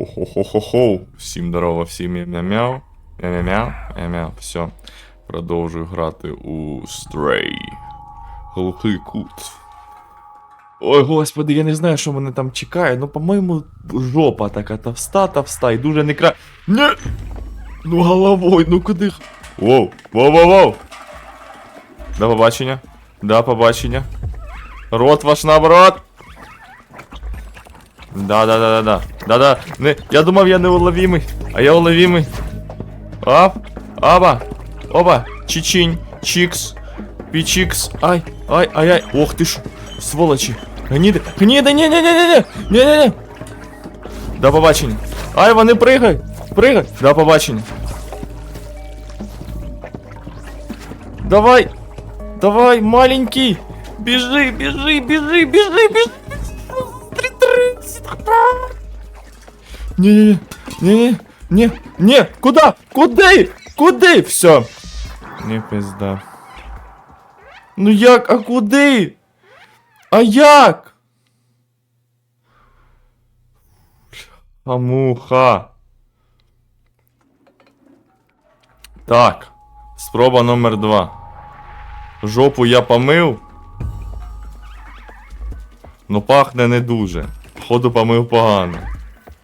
Хо-хо-хо-хо-хо. Всім здорово, всім мя-мяу. Мя-мяу, мя-мяу. Все. Продовжую грати у Stray. Глухий кут. Ой, господи, я не знаю, що мене там чекає. Ну, по-моєму, жопа така товста, товста, і дуже не кра. Не! Ну головой, ну куди? Воу, воу, воу, воу. До побачення. До побачення. Рот ваш наоборот. Да, да, да, да, да. Да, да. Не, я думав, я неуловимий, а я уловимий. Ап, аба, оба, чичинь, чикс, пічикс, ай, ай, ай, ай. Ох ти ж, сволочі. Гніди, гніди, ні, ні, ні, ні, ні, ні, ні, ні. До побачення. Ай, вони пригають, пригають. До побачення. Давай, давай, маленький. Біжи, біжи, біжи, біжи, біжи. Не, не, не, не, не, куда? Куди? Куди? Все. Не пизда. Ну як, а куди? А як? А муха. Так. Спроба номер два. Жопу я помив. Ну пахне не дуже. Походу помив погано.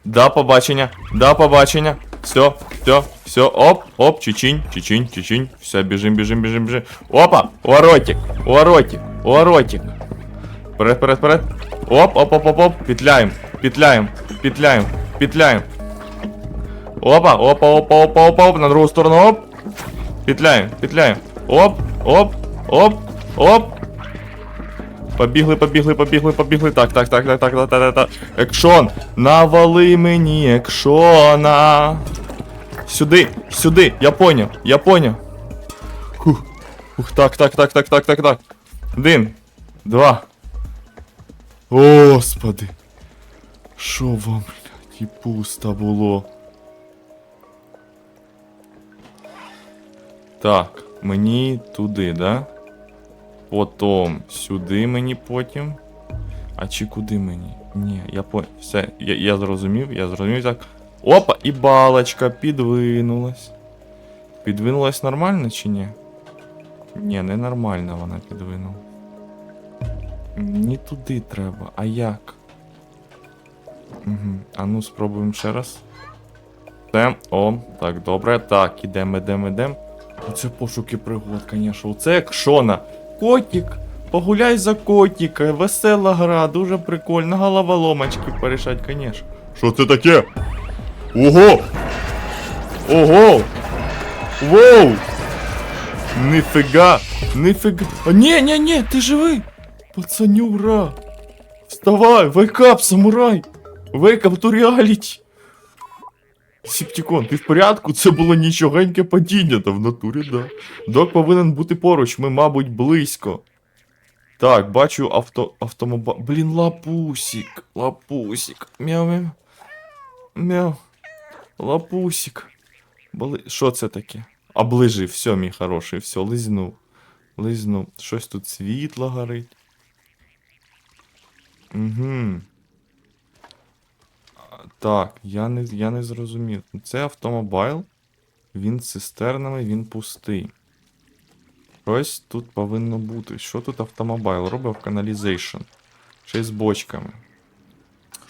Да, побачення, да, побачення. Все, все, все, оп, оп, чичинь, чичинь, чичинь. Все, біжим, біжим, біжим, біжим. Опа! Уворотик, уворотик, уворотик. Вперед, вперед, вперед. Оп, оп, оп, оп, оп. Петляем, петляем, петляем, петляем. Опа, опа, опа, опа, опа, оп, на другу сторону, оп. Петляем, петляем. Оп, оп, оп, оп. Побігли, побігли, побігли, побігли. Так, так, так, так, так, так, так, так. Екшон! Навали мені екшона. Сюди, сюди, я поняв, я поняв. Хух, хух, так, так, так, так, так, так, так. Один, два. Господи. Що вам, блядь, і пусто було. Так, мені туди, да? Потом сюди мені потім. А чи куди мені? Ні, я по. Все, я, я зрозумів, я зрозумів так. Опа, і балочка підвинулась. Підвинулась нормально чи ні? Ні, не нормально вона підвинула. Мені туди треба, а як? Угу. А ну спробуємо ще раз. Це, о, так, добре. Так, ідемо, ідемо, ідемо. Оце пошуки пригод, конечно. Оце як Шона. Котик. Погуляй за котика. Весела гра, дуже прикольна. Головоломочки порішать, конечно. Що це таке? Ого! Ого! Воу! Нифига! Нифига! А, ні, ні, ні, ти живий! Пацанюра! Вставай! Вейкап, самурай! Вейкап, то реаліті! Сіптікон, ти в порядку? Це було нічогеньке падіння, та в натурі, да. Док повинен бути поруч, ми, мабуть, близько. Так, бачу авто. автомоба. Блін, лапусік. Лапусік. Мяу мяу. Мяу. Лапусік. Бали... Що це таке? Оближив, все, мій хороший, все, лизнув. Лизнув. Щось тут світло горить. Угу. Так, я не, я не зрозумів. Це автомобайл. Він з цистернами, він пустий. Щось тут повинно бути. Що тут автомобайл робить в каналізейшн? Ще з бочками.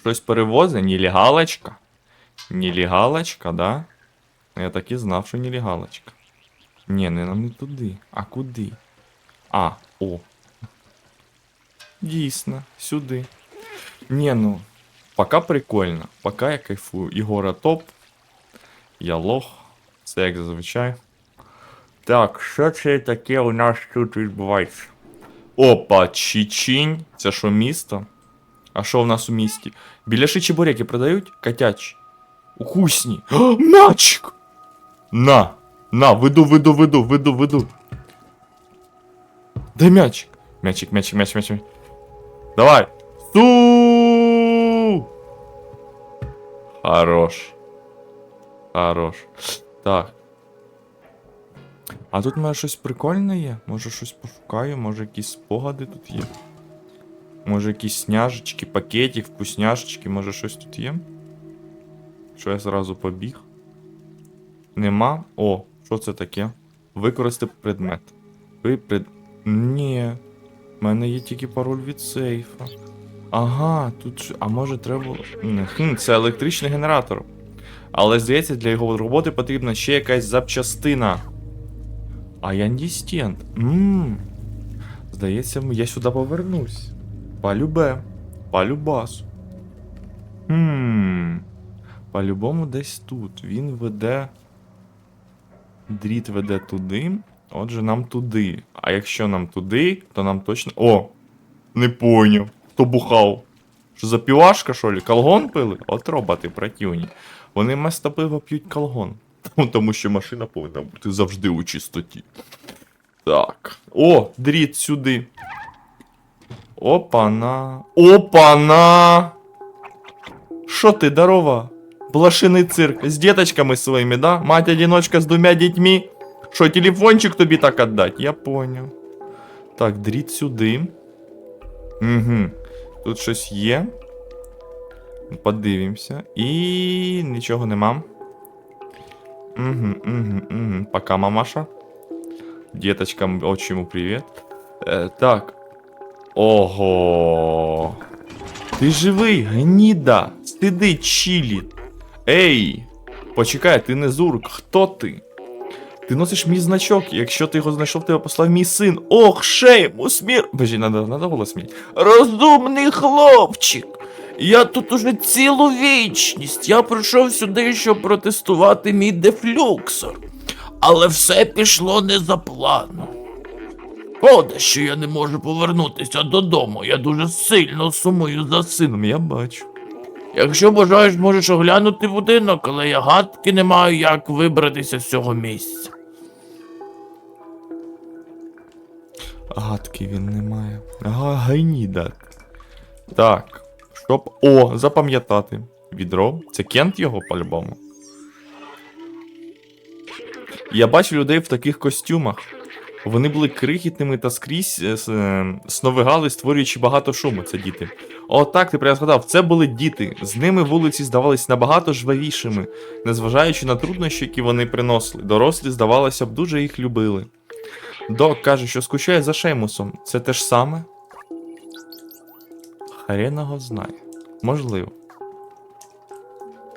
Щось перевозить? Нелегалочка? Нелегалочка, да? Я так і знав, що нелегалочка. Ні, не нам не туди. А куди? А, о. Дійсно, сюди. Ні, ну. Пока прикольно. Пока я кайфую. Ігора топ. Я лох. Це як зазвичай. Так, що це таке у нас тут відбувається? Опа, Чичінь. Це що, місто? А що в нас у місті? Біляші чебуреки продають? Котячі. Укусні. Мячик! На! На, виду, виду, виду, виду, виду. Дай мячик. Мячик, мячик, мячик, мячик. Давай. Су! Хорош. Хорош. Так. А тут може щось прикольне є? Може щось пошукаю, може якісь спогади тут є. Може якісь сняжечки, пакетик, вкусняшечки, може щось тут є? Що я зразу побіг? Нема. О, що це таке? Використати предмет. Ви пред. Ні. В мене є тільки пароль від сейфа. Ага, тут. А може треба. Хм, це електричний генератор. Але здається, для його роботи потрібна ще якась запчастина. А я дістент. Ммм. Здається, я сюди повернусь. Полюбе. Полюбас. Хм. По-любому десь тут. Він веде. Дріт веде туди. Отже, нам туди. А якщо нам туди, то нам точно. О! Не поняв. Хто бухав? Що за півашка, що ли? Колгон пили? От роботи противні. Вони вместо пива п'ють колгон. Тому- що машина повинна бути завжди у чистоті. Так. О, дріт сюди. Опана. Опана! Що ти, здорова? Блошиний цирк. З діточками своїми, да? Мать одиночка з двома дітьми. Що, телефончик тобі так отдать? Я понял. Так, дріт сюди. Угу. Тут щось є. Подивимося. І нічого нема. Угу, угу, угу. Пока, мамаша. Деточкам отчиму привет. Е, так. Ого. Ти живий, гніда. Стиди чилі. Ей! Почекай, ти не зурк. Хто ти? Ти носиш мій значок, якщо ти його знайшов, тебе послав мій син. Ох, шейму, смір. Бежі, надо, надо голос мій. Розумний хлопчик. Я тут уже цілу вічність. Я прийшов сюди, щоб протестувати мій дефлюксор. Але все пішло не за планом. Шкода, що я не можу повернутися додому. Я дуже сильно сумую за сином, я бачу. Якщо бажаєш, можеш оглянути будинок, але я гадки не маю, як вибратися з цього місця. Гадки він не має. Ага, гайніда. Так. Щоб. О, запам'ятати. Відро. Це Кент його по-любому. Я бачив людей в таких костюмах. Вони були крихітними та скрізь е, е, сновигали, створюючи багато шуму. Це діти. О, так, ти прямо згадав, це були діти. З ними вулиці здавались набагато жвавішими, незважаючи на труднощі, які вони приносили. Дорослі, здавалося б, дуже їх любили. Док каже, що скучає за Шеймусом. Це те ж саме? Хрен його знає. Можливо.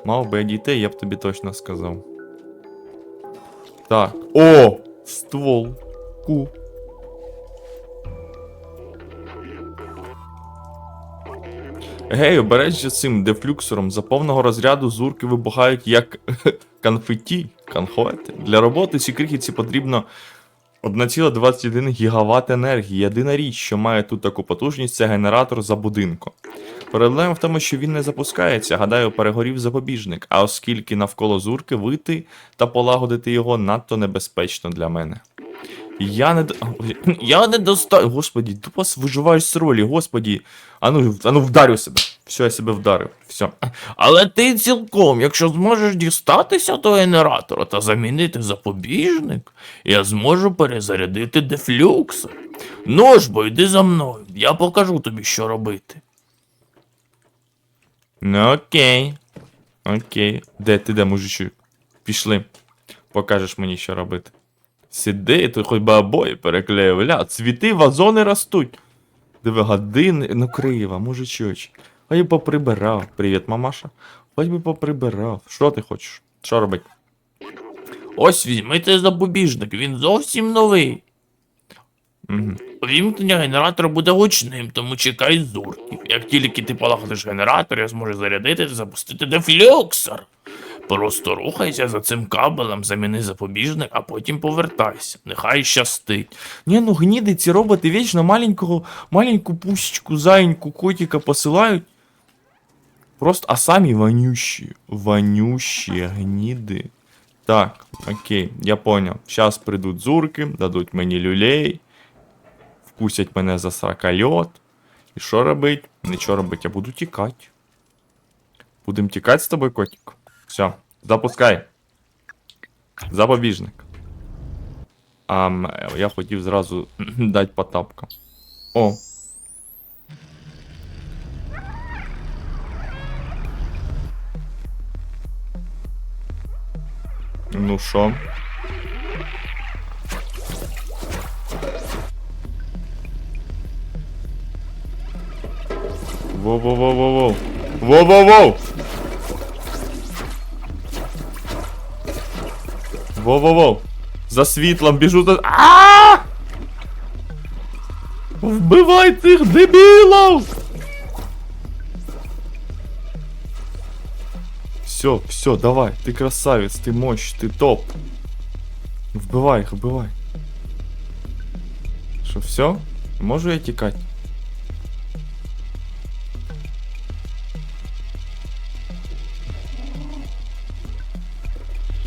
Мав би я дітей, я б тобі точно сказав. Так. О! Ствол. Ку. Гей, обережно з цим дефлюксором за повного розряду зурки вибухають як конфеті. Конхоти. Для роботи ці крихітці потрібно 1,21 гігават енергії. Єдина річ, що має тут таку потужність, це генератор за будинком. Проблема в тому, що він не запускається, гадаю, перегорів запобіжник, а оскільки навколо зурки вити та полагодити його надто небезпечно для мене. Я не. Я не достаю. Господі, тупо виживаєш з ролі, господі. Ану, ану вдарю себе. Все, я себе вдарив. Все. Але ти цілком, якщо зможеш дістатися до генератора та замінити запобіжник, я зможу перезарядити дефлюксор. Ну ж бо йди за мною, я покажу тобі, що робити. Ну окей. Окей. Де ти де, мужичок? Пішли. Покажеш мені, що робити. Сиди, тут хоч би обої переклеїв. Ля, цвіти, вазони ростуть. Диви, години, ну крива, мужичоч. Хоч би поприбирав. Привіт, мамаша. Хоч би поприбирав. Що ти хочеш? Що робить? Ось візьми цей запобіжник, він зовсім новий. Угу. Вімкнення генератора буде гучним, тому чекай зурків. Як тільки ти полагодиш генератор, я зможу зарядити та запустити дефлюксор. Просто рухайся за цим кабелем, заміни запобіжник, а потім повертайся. Нехай щастить. Ні, ну гніди ці роботи вічно маленького, маленьку пусечку, зайеньку, котика посилають. Просто, а самі вонющі. Вонющі гніди. Так, окей, я понял. Сейчас прийдуть зурки, дадуть мені люлей, вкусять мене за сракальот. І що робить? Нічого робить, я буду тікати. Будем тікати з тобою, котик. Все, запускай. Запобіжник. А я хотів зразу дати по тапкам. О. Ну що? Воу-воу-воу-воу-воу. Воу-воу-воу! Воу-воу-воу! За світлом біжу за. а Вбивай цих дебілів! Все, все, давай, ты красавец, ты мощь, ты топ. Вбивай їх, вбивай. Що, все? Можу я тікати?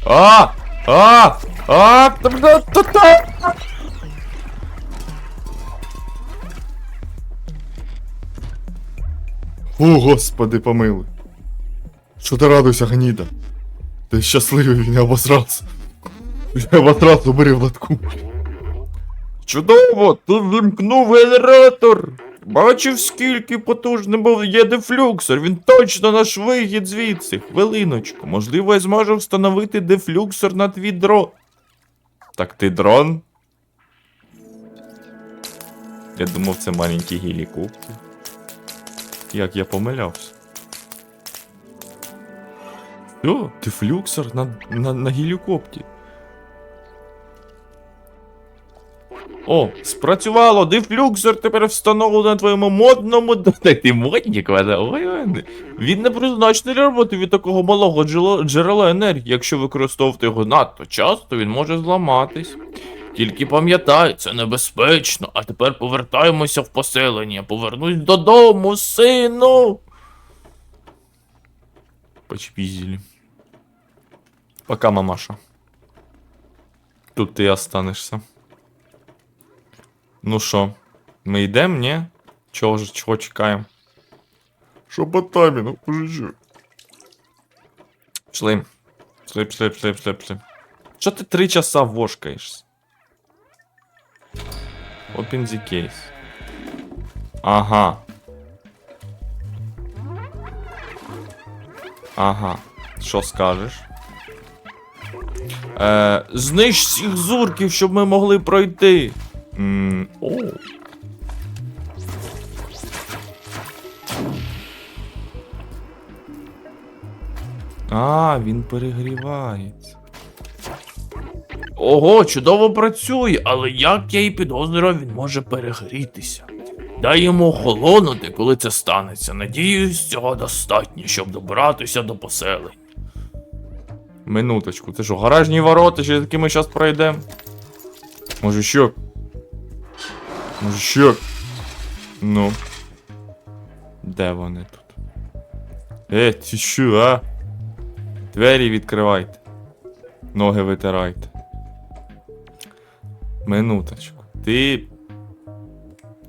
А! А! А! Та-та-та-та! О, господи, помилуй. Що ти радуйся, гніда? Ти щасливий, він не обосрався. Я обосрався, бери в латку. Чудово, ти вімкнув генератор. Бачив, скільки потужним був є дефлюксор. Він точно наш вихід звідси. Хвилиночку. Можливо, я зможу встановити дефлюксор на твій дрон. Так ти дрон? Я думав, це маленький гелікоптер. Як я помилявся. О, дефлюксор на, на, на гелікоптері. О, спрацювало! Дефлюксор тепер встановлено на твоєму модному. Та Ти модник. Ой, ой. Він не призначений для роботи від такого малого джерела енергії. Якщо використовувати його надто часто, він може зламатись. Тільки пам'ятай, це небезпечно. А тепер повертаємося в поселення. Повернусь додому, сину. Почпізілі. Пока, мамаша. Тут ти останешся. Ну що, ми йдемо, ні? Чого ж, чого чекаємо? Що по таймінгу, мужичок? Пішли. Пішли, пішли, пішли, пішли, пішли. Що ти три часа вошкаєшся? Open the case. Ага. Ага. Що скажеш? Е, знищ всіх зурків, щоб ми могли пройти. М, О. А, він перегрівається. Ого, чудово працює, але як я і підозрював, він може перегрітися. Дай йому охолонути, коли це станеться. Надіюсь, цього достатньо, щоб добратися до поселень. Минуточку, це що, гаражні ворота, через які ми зараз пройдемо? Може що? Може що? Ну. Де вони тут? Е, ти що, а? Двері відкривайте. Ноги витирайте. Минуточку. Ти.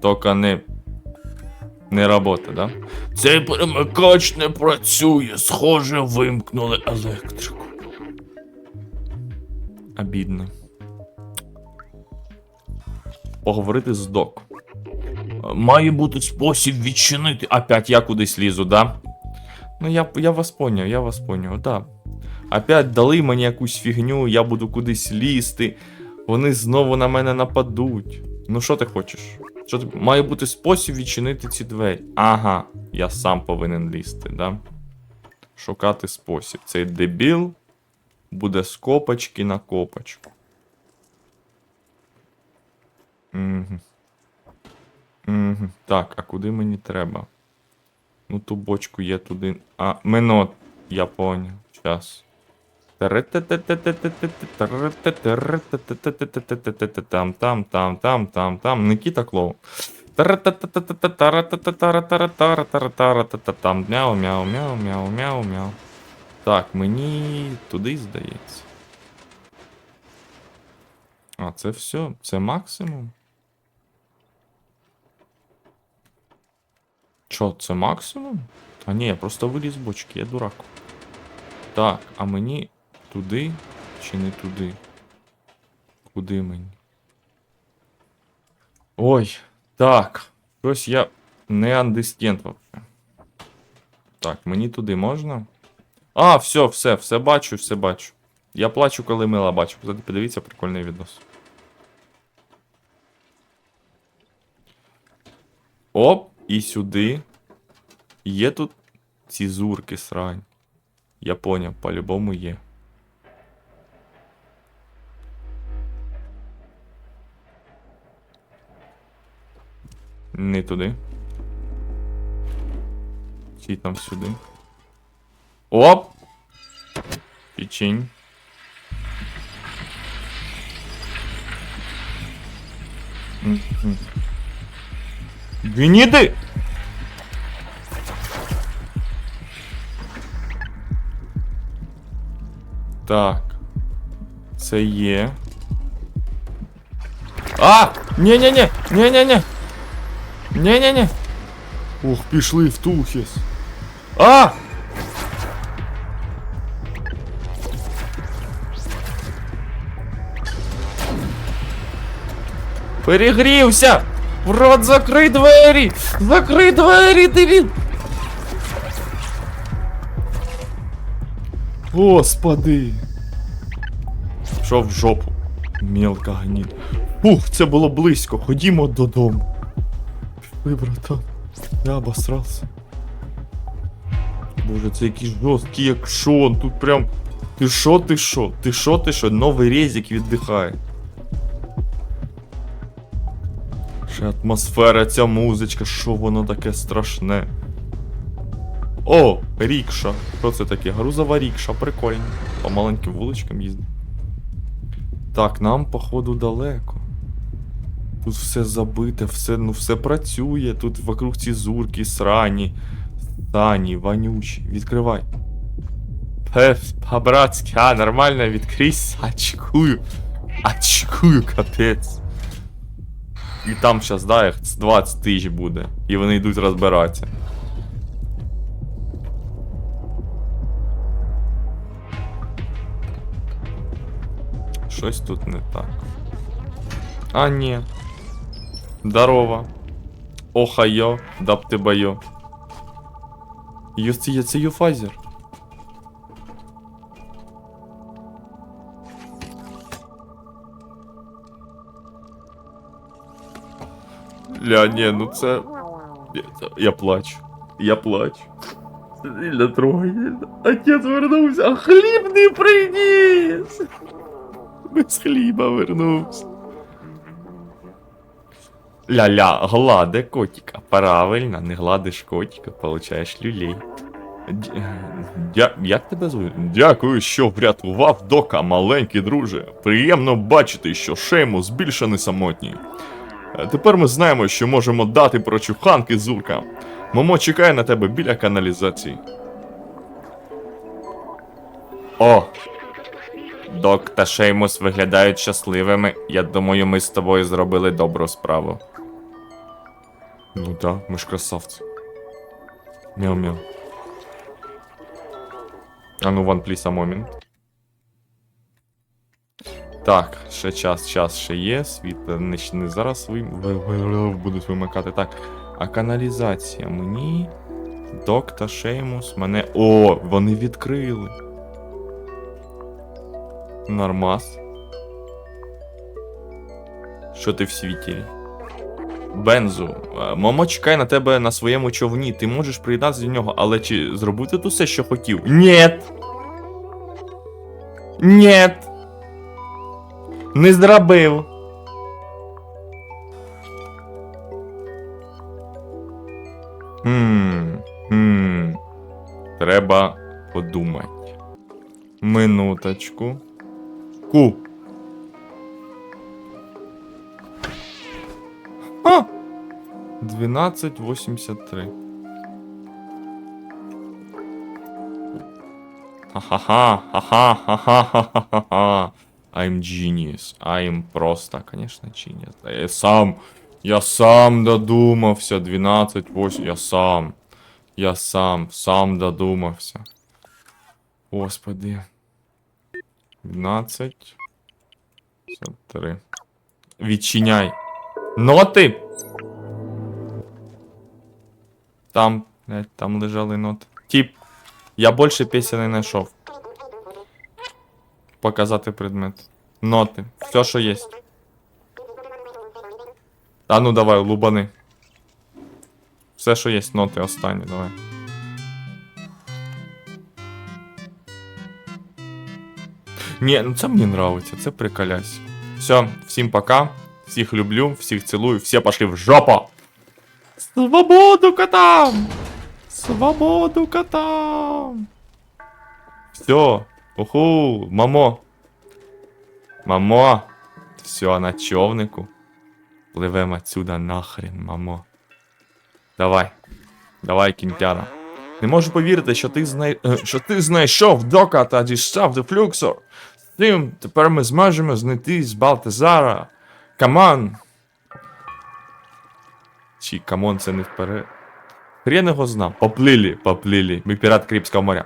Тока не. Не робота, да? Цей перемикач не працює. Схоже, вимкнули електрику. Обідно. Поговорити з док. Має бути спосіб відчинити. Опять я кудись лізу, да? Ну я, я вас поняв, я вас поняв, да. Опять дали мені якусь фігню, я буду кудись лізти. Вони знову на мене нападуть. Ну що ти хочеш? Що ти... Має бути спосіб відчинити ці двері. Ага, я сам повинен лізти, да? Шукати спосіб. Цей дебіл буде з копочки на копочку. Угу. Угу. Так, а куди мені треба? Ну, ту бочку є туди. А, минот, я поняв. Час. Там, там, там, там, там, там. Никіта Клоун. Там, мяу, мяу, мяу, мяу, мяу, мяу. Так, мені туди здається. А, це все. Це максимум. Чо, це максимум? А ні, я просто виліз з бочки, я дурак. Так, а мені туди чи не туди? Куди мені? Ой, так. Щось я не андестент вообще. Так, мені туди можна? А, все, все, все бачу, все бачу. Я плачу, коли мила бачу. Подивіться, прикольний відос. Оп, і сюди. Є тут ці зурки срань. Я поняв, по-любому є. Не туди. Чи там сюди. Оп! Печень. Мгм. Гніди! Так. Це є. А! Ні-ні-ні! Ні-ні-ні! Ні-ні-ні! Ух, пішли в тухіс. А! Перегрівся! В рот закрий двері! Закрий двері, дебіл! Господи! Що в жопу? Мілка гніда. Ух, це було близько. Ходімо додому. Пішли, братан. Я обосрався. Боже, це якийсь жорсткий екшон. Тут прям. Ти шо, ти шо? Ти шо, ти шо? Новий резик віддихає. Ще атмосфера, ця музичка, що воно таке страшне. О, рікша. Що це таке? Грузова рікша, прикольно. По маленьким вуличкам їздить. Так, нам, походу, далеко. Тут все забите, все, ну все працює. Тут вокруг ці зурки, срані, стані, вонючі. Відкривай. Пе, по-братськи, а, нормально, відкрийся. Очкую. Очкую, капець. І там щас, да, їх 20 тисяч буде. І вони йдуть розбиратися. Щось тут не так. А, ні. Здорово. Охайо, даб ти байо. Йо, це, це юфазер. Ля, ні, ну це. Я, я плачу. Я плачу. Сильно трогательно. Отець вернувся, а хліб не приніс. Без хліба вернувся. Ля-ля, глади котика. Правильно, не гладиш котика, получаєш люлей. Дя... Як тебе звуть? Дякую, що врятував дока, маленький друже. Приємно бачити, що Шеймус більше не самотній. Е, Тепер ми знаємо, що можемо дати прочуханки зуркам. Момо чекає на тебе біля каналізації. О! Док та Шеймус виглядають щасливими. Я думаю, ми з тобою зробили добру справу. Ну да, ми ж красавці. Мяу-мяу. А ну, one please, a moment. Так, ще час, час ще є. Світло не, не зараз ви- ви- будуть вимикати. Так. А каналізація мені. Док Шеймус мене. О, вони відкрили. Нормас. Що ти в світілі? Бензу, е, Момо чекає на тебе на своєму човні. Ти можеш приєднатися до нього, але чи зробив ти тут все, що хотів? Нєт! Нєт! Не зробив. Хм. Хм. Треба подумати. Минуточку. Ку. А! 1283. Ха-ха-ха, ха-ха-ха-ха-ха-ха. I'm genius. I'm просто, конечно, genius. Да Я сам, я сам додумався. 12, 8, я сам. Я сам, сам додумався. Господи. 12. 53. Відчиняй. Ноти! Там, блядь, там лежали ноти. Тип, я більше пісень не знайшов. показати предмет. Ноти. Все, що є. А ну давай, лубани. Все, що є, ноти останні, давай. Ні, ну це мені нравиться, це приколясь. Все, всім пока. Всіх люблю, всіх цілую, всі пошли в жопу! Свободу котам! Свободу котам! Все, Уху, мамо. Мамо. Все, на човнику. Пливемо отсюда нахрен, мамо. Давай. Давай, кінтяра. Не можу повірити, що ти знай... е, що ти знайшов дока та дістав дефлюксор. З тим тепер ми зможемо знайти з Балтазара. Камон. Чи камон це не вперед. Хрен його знав. Поплили, поплили. Ми пірат Карибського моря.